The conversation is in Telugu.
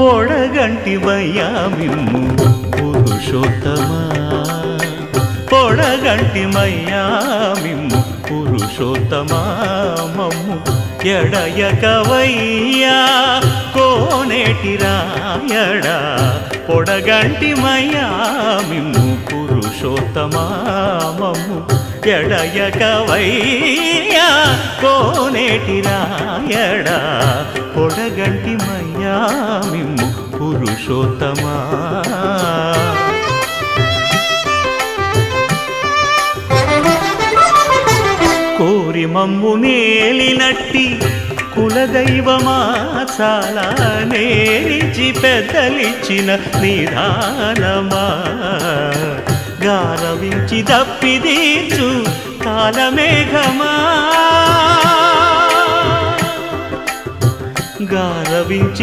పొడగంటి మిమ్ము పురుషోత్తమా? పొడగంటి మిమ్ము పురుషోత్తమా? మమ్ము ఎడయకవయ్యా కోనేటి రాయడా? పొడగంటి మిమ్ము పురుషోత్తమా? మమ్ము ఎడయకవయ్యా కోనేటి రాయడా? పొడగంటి మయ్యామిమ్ము పురుషోత్తమా? కోరి మమ్ము నేలినట్టి కులదైవమా చాలా నేరిచి పెద్దలిచ్చిన నిధానమా? గారవించి దప్పిదీచు కాలమేఘమా? గారవించి